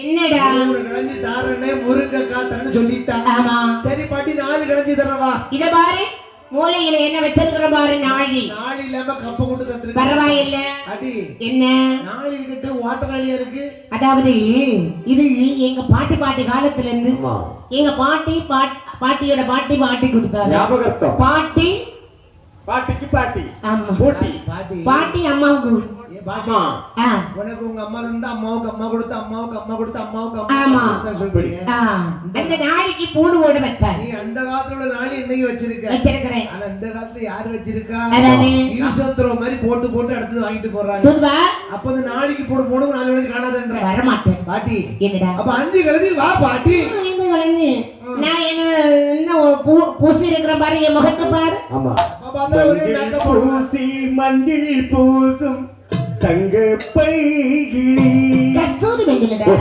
என்னடா? ஒரு கிழஞ்சி தாரனே முருங்கக்காய் தரேன்னு சொல்லிட்டா ஆமா. சரி பாட்டி நாலு கிழஞ்சி தரவா இத பாரு. மூலையில என்ன வச்சிருக்கிற பாரு நாழி. நாலு இல்லாம கப்ப கொண்டு தந்துருக்க பரவாயில்ல. அடி என்ன? நாலு கிட்ட ஓட்டராளியா இருக்கு. அதாவது இது எங்க பாட்டி பாட்டி காலத்துல இருந்து எங்க பாட்டி பாட்- பாட்டியோட பாட்டி பாட்டி கொடுத்தாரு ஞாபகார்த்தம். பாட்டி. பாட்டிக்கு பாட்டி. ஆமா. போட்டி. பாட்டி. பாட்டி அம்மாவுக்கு உனக்கு உங்க அம்மா இருந்தா அம்மாவுக்கு அம்மா கொடுத்து அம்மாவுக்கு அம்மா கொடுத்து அம்மாவுக்கு ஆமா. அம்மா கொடுத்தான்னு சொல்றீங்க. ஆ, அந்த நாளைக்கு பூடு ஓட நீ அந்த காலத்துல உள்ள நாளை இன்னைக்கு வச்சிருக்க? வச்சிருக்கிறேன். ஆனா இந்த காலத்துல யாரு வச்சிருக்கா. யூசத்ரோ மாதிரி போட்டு போட்டு அடுத்தது வாங்கிட்டு போறாங்க. அப்ப இந்த நாளைக்கு போடு போடு நாலு மணிக்கு காணாதுன்ற. பாட்டி. என்னடா? அப்ப அஞ்சு கழுதி வா பாட்டி. குழந்தை நான் என்ன பூசி இருக்கிற பாரு என் முகத்தை பாரு. ஆமா. பூசி மஞ்சள் பூசும். தங்க பைகிளி கஸ்தூரி மஞ்சளடா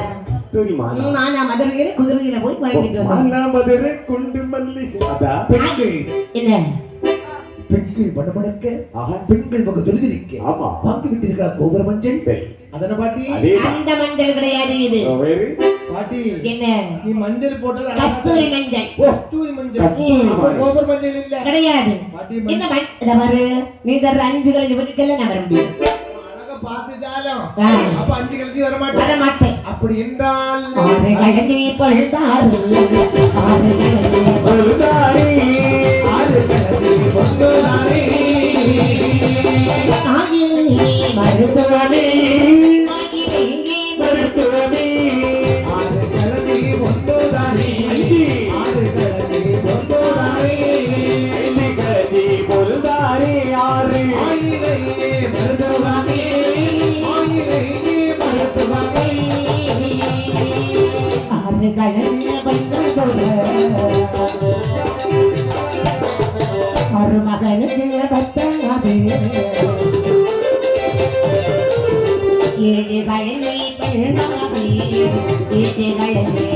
தூரிமானா நானா மதுரையில குதிரையில போய் வாங்கிட்டு வந்தேன் மானா மதுரை குண்டு மல்லி அதா? பெண்கள். என்ன? பெண்கள் படபடக்க ஆஹா. பெண்கள் பக்கம் துரிதிருக்க. ஆமா. வாங்கி விட்டிருக்கா கோபுர மஞ்சள். சரி. அதன பாட்டி? அதே அந்த மஞ்சள் கிடையாது இது. வேறு? பாட்டி. என்ன? நீ மஞ்சள் போட்டது அழகா கஸ்தூரி மஞ்சள். ஓ, கஸ்தூரி மஞ்சள். கஸ்தூரி அப்ப மஞ்சள். கோபுர மஞ்சள் இல்ல. கிடையாது. பாட்டி இந்த மஞ்சள் மண் இத பாரு. நீ தர்ற அஞ்சு கலஞ்சு வீட்டுக்கெல்லாம் நான் வர முடியும் அழகா பார்த்துட்டாலும். அப்ப அஞ்சு கழிச்சு வர மாட்டேன் வர மாட்டேன் அப்படி என்றால் మగనికి భక్తమే ఏది గయని పెళ్ళి ఏది గయని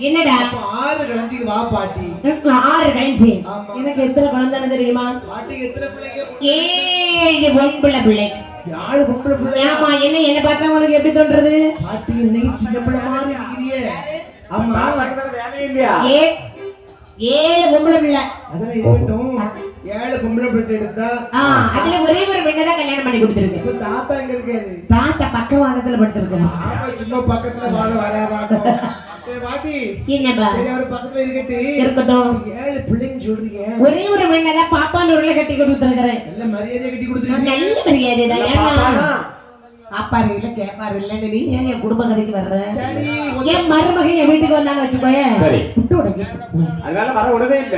என்னடா? ஆறு கிழஞ்சிக்கு வா பாட்டி. ஆறு கழிஞ்சு ஆமா. எனக்கு எத்தனை குழந்தை தெரியுமா? பாட்டிக்கு எத்தனை பிள்ளைங்க? ஏழு பிள்ளை. யாழு பொம்பளை பிள்ளை ஆமா என்ன என்ன பார்த்தா உங்களுக்கு எப்படி தோன்றது பாட்டி இன்னைக்கு சின்ன பிள்ளை மாதிரி இருக்கிறியே. ஆமா வேலை இல்லையா? ஏ ஏழு பொம்பளை பிள்ளை. இருக்கட்டும். ஏழு பொம்பளை பிள்ளை எடுத்தா ஆ அதுல ஒரே ஒரு பெண்ணை கல்யாணம் பண்ணி கொடுத்துருக்கு. இப்ப தாத்தா எங்க இருக்காரு? தாத்தா பக்கவாதத்துல படுத்திருக்காரு ஆமா சும்மா பக்கத்துல வாழ வராதாக்கும். பாட்டி. என்னப்பா சரி அவர் பக்கத்துல இருக்கட்டு. இருக்கட்டும். ஏழு பிள்ளைங்க சொல்றீங்க. ஒரே ஒரு பெண்ணை தான் பாப்பான்னு உருளை கட்டி கொடுத்துருக்கிறேன் நல்ல மரியாதையை கட்டி கொடுத்துருக்கீங்க. நல்ல மரியாதை தான். ஏன்னா பாப்பானா? பாப்பாரு இல்ல கேப்பாரு இல்லன்னு நீ ஏன் என் குடும்ப கதைக்கு வர்ற? சரி என் மருமகன் என் வீட்டுக்கு வந்தான்னு வச்சுக்கோயேன் சரி. முட்டை உடைக்க அதனால வர விடவே இல்ல.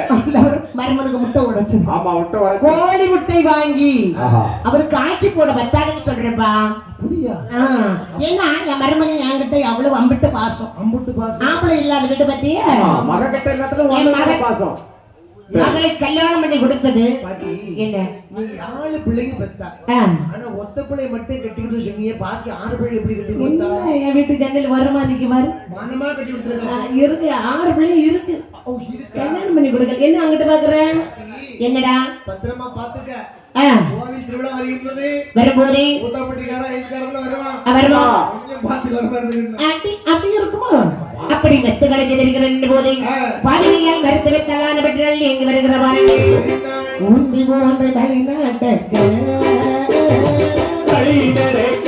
மருமனுக்கு முட்டை உடைச்சு ஆமா விட்டு வர கோழி முட்டை வாங்கி. அவருக்கு ஆக்கி போட பத்தாதுன்னு சொல்றேன்ப்பா அப்படியா ஏன்னா என் மருமகன் என்கிட்ட அம்பிட்டு பாசம். அம்புட்டு பாசம். ஆம்பளை இல்லாத வீட்டு எல்லாத்துலயும் என் மகன். பாசம். மகளை கல்யாணம் பண்ணி கொடுத்தது. என்ன? நீ ஆளு பிள்ளைங்க பெத்தா. ஆனா ஒத்த பிள்ளை மட்டும் கட்டி கொடுத்து சொன்னீங்க. பாக்கி ஆறு பிள்ளை எப்படி கட்டி கொடுத்தா? என் வீட்டு ஜன்னல் வருமா மனமா கட்டி ஆ, கொடுத்துருக்க இருக்கு. ஆறு பிள்ளைங்க இருக்கு. கல்யாணம் பண்ணி கொடுக்கல. என்ன அங்கிட்டு பாக்குறேன் பாட்டி, என்னடா? பத்திரமா பாத்துக்க. திருவிழா வருகின்றது. வரும்போதே ஊத்தாப்பட்டிக்கார ஐஸ்காரம்ல வருவான். வருமா கொஞ்சம் பார்த்து மாதிரி அப்படி இருக்குமா? அப்படி மெத்து கிடைக்க இருக்கிற போதே பாடலியால் மறுத்து வைத்தலான பெற்றால் எங்கு வருகிற பாருங்கள் ஊந்தி போன்ற தலைநாட்டக்க வழி நடக்க